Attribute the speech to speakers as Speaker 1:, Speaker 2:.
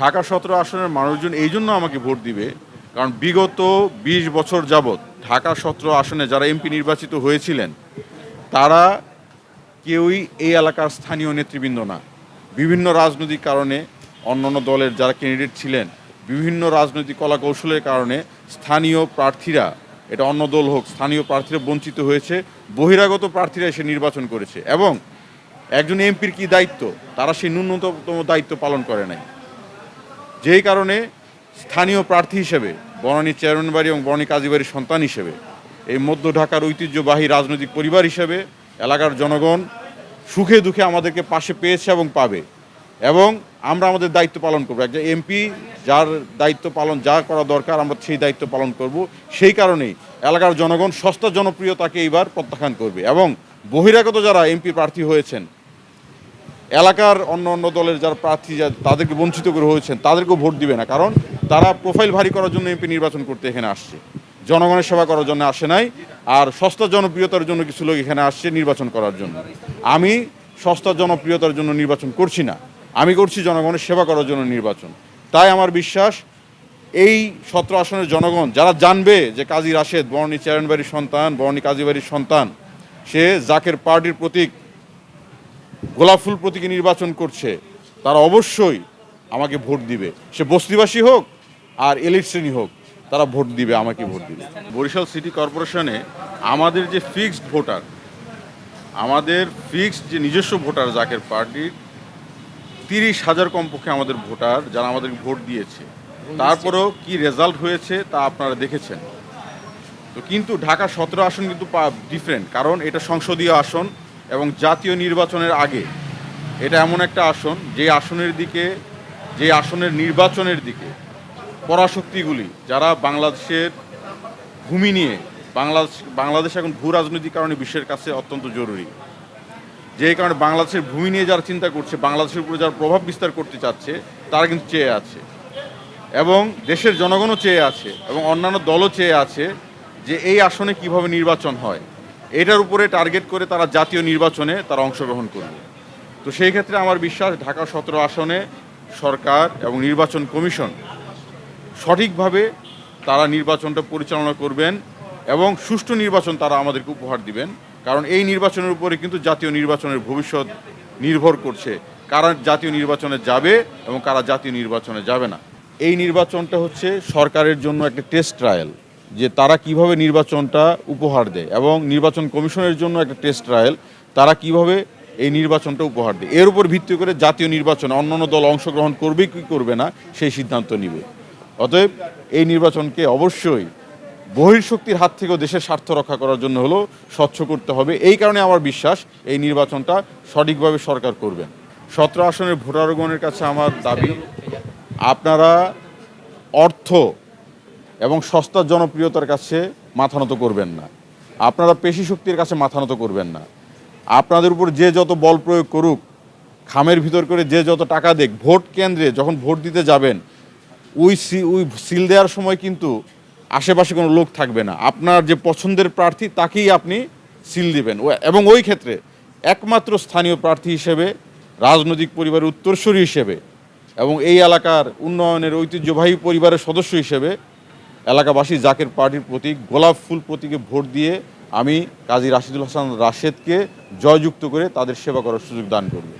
Speaker 1: ঢাকা সতেরো আসনের মানুষজন এই জন্য আমাকে ভোট দিবে, কারণ বিগত ২০ বছর যাবৎ ঢাকা সতেরো আসনে যারা এমপি নির্বাচিত হয়েছিলেন, তারা কেউই এই এলাকার স্থানীয় নেতৃবৃন্দ না। বিভিন্ন রাজনৈতিক কারণে অন্যান্য দলের যারা ক্যান্ডিডেট ছিলেন, বিভিন্ন রাজনৈতিক কলা কৌশলের কারণে স্থানীয় প্রার্থীরা, এটা অন্য দল হোক, স্থানীয় প্রার্থীরা বঞ্চিত হয়েছে, বহিরাগত প্রার্থীরা এসে নির্বাচন করেছে এবং একজন এমপির কি দায়িত্ব? তারা সেই ন্যূনতম দায়িত্ব পালন করে নাই। যেই কারণে স্থানীয় প্রার্থী হিসেবে বনানী চেয়ারম্যান বাড়ি এবং বনানী কাজীবাড়ির সন্তান হিসেবে, এই মধ্য ঢাকার ঐতিহ্যবাহী রাজনৈতিক পরিবার হিসেবে এলাকার জনগণ সুখে দুঃখে আমাদেরকে পাশে পেয়েছে এবং পাবে। এবং আমরা আমাদের দায়িত্ব পালন করব। একজন এমপি যার দায়িত্ব পালন যা করা দরকার আমরা সেই দায়িত্ব পালন করব। সেই কারণেই এলাকার জনগণ সস্তা জনপ্রিয়তাকে এইবার প্রত্যাখ্যান করবে। এবং বহিরাগত যারা এমপি প্রার্থী হয়েছেন এলাকার অন্য অন্য দলের যারা প্রার্থী যা- তাদেরকে বঞ্চিত করে হয়েছেন, তাদেরকেও ভোট দিবে না। কারণ তারা প্রোফাইল ভারী করার জন্য এমপি নির্বাচন করতে এখানে আসছে। জনগণের সেবা করার জন্য আসে নাই আর সস্তা জনপ্রিয়তার জন্য কিছু লোক এখানে আসছে নির্বাচন করার জন্য। আমি সস্তা জনপ্রিয়তার জন্য নির্বাচন করছি না। আমি করছি জনগণের সেবা করার জন্য নির্বাচন। তাই আমার বিশ্বাস, এই সতেরো আসনের জনগণ যারা জানবে যে কাজী রাশেদ, বর্ণী চেয়ারনবাড়ির সন্তান, বর্ণী কাজীবাড়ির সন্তান, সে জাকের পার্টির প্রতীক গোলাপ ফুল প্রতীকে নির্বাচন করছে, তারা অবশ্যই আমাকে ভোট দিবে। সে বস্তিবাসী হোক আর এলিট শ্রেণি হোক, তারা ভোট দিবে, আমাকে ভোট দিবে। বরিশাল সিটি কর্পোরেশনে আমাদের যে ফিক্সড ভোটার, আমাদের ফিক্সড যে নিজস্ব ভোটার জাকের পার্টির তিরিশ হাজার কমপক্ষে আমাদের ভোটার যারা আমাদের ভোট দিয়েছে। তারপরেও কি রেজাল্ট হয়েছে তা আপনারা দেখেছেন। তো কিন্তু ঢাকা সতেরো আসন কিন্তু ডিফারেন্ট কারণ এটা সংসদীয় আসন। এবং জাতীয় নির্বাচনের আগে, এটা এমন একটা আসন, যে আসনের দিকে, যে আসনের নির্বাচনের দিকে পরাশক্তিগুলি, যারা বাংলাদেশের ভূমি নিয়ে, বাংলাদেশ বাংলাদেশ এখন ভূ রাজনৈতিক কারণে বিশ্বের কাছে অত্যন্ত জরুরি। যে কারণে বাংলাদেশের ভূমি নিয়ে যারা চিন্তা করছে, বাংলাদেশের উপরে যারা প্রভাব বিস্তার করতে চাচ্ছে, তারা কিন্তু চেয়ে আছে। এবং দেশের জনগণও চেয়ে আছে, এবং অন্যান্য দলও চেয়ে আছে, যে এই আসনে কীভাবে নির্বাচন হয়। এটার উপরে টার্গেট করে তারা জাতীয় নির্বাচনে তারা অংশগ্রহণ করবে। তো সেই ক্ষেত্রে আমার বিশ্বাস ঢাকা সতেরো আসনে সরকার এবং নির্বাচন কমিশন সঠিকভাবে তারা নির্বাচনটা পরিচালনা করবেন এবং সুষ্ঠু নির্বাচন তারা আমাদেরকে উপহার দিবেন। কারণ এই নির্বাচনের উপরে কিন্তু জাতীয় নির্বাচনের ভবিষ্যৎ নির্ভর করছে। কারা জাতীয় নির্বাচনে যাবে এবং কারা জাতীয় নির্বাচনে যাবে না। এই নির্বাচনটা হচ্ছে সরকারের জন্য একটা টেস্ট ট্রায়াল যে তারা কীভাবে নির্বাচনটা উপহার দেয় এবং নির্বাচন কমিশনের জন্য একটা টেস্ট ট্রায়াল, তারা কীভাবে এই নির্বাচনটা উপহার দেয়। এর উপর ভিত্তি করে জাতীয় নির্বাচনে অন্যান্য দল অংশগ্রহণ করবে কি করবে না, সেই সিদ্ধান্ত নিবে। অতএব এই নির্বাচনকে অবশ্যই বহির্শক্তির হাত থেকেও দেশের স্বার্থ রক্ষা করার জন্য হলো স্বচ্ছ করতে হবে। এই কারণে আমার বিশ্বাস এই নির্বাচনটা সঠিকভাবে সরকার করবেন সতেরো আসনের ভোটারগণের কাছে আমার দাবি, আপনারা অর্থ এবং সস্তা জনপ্রিয়তার কাছে মাথা নত করবেন না। আপনারা পেশি শক্তির কাছে মাথা নত করবেন না। আপনাদের উপর যে যত বল প্রয়োগ করুক, খামের ভিতর করে যে যত টাকা দেখ ভোট কেন্দ্রে যখন ভোট দিতে যাবেন, ওই সি- ওই সিল দেওয়ার সময় কিন্তু আশেপাশে কোনো লোক থাকবে না। আপনার যে পছন্দের প্রার্থী, তাকেই আপনি সিল দিবেন। এবং ওই ক্ষেত্রে একমাত্র স্থানীয় প্রার্থী হিসেবে, রাজনৈতিক পরিবারের উত্তরসূরি হিসেবে এবং এই এলাকার উন্নয়নের ঐতিহ্যবাহী পরিবারের সদস্য হিসেবে এলাকাবাসী জাকের পার্টির প্রতীক গোলাপ ফুল প্রতীকে ভোট দিয়ে আমি কাজী রাশিদুল হাসান রাশেদকে জয়যুক্ত করে তাদের সেবা করার সুযোগ দান করব।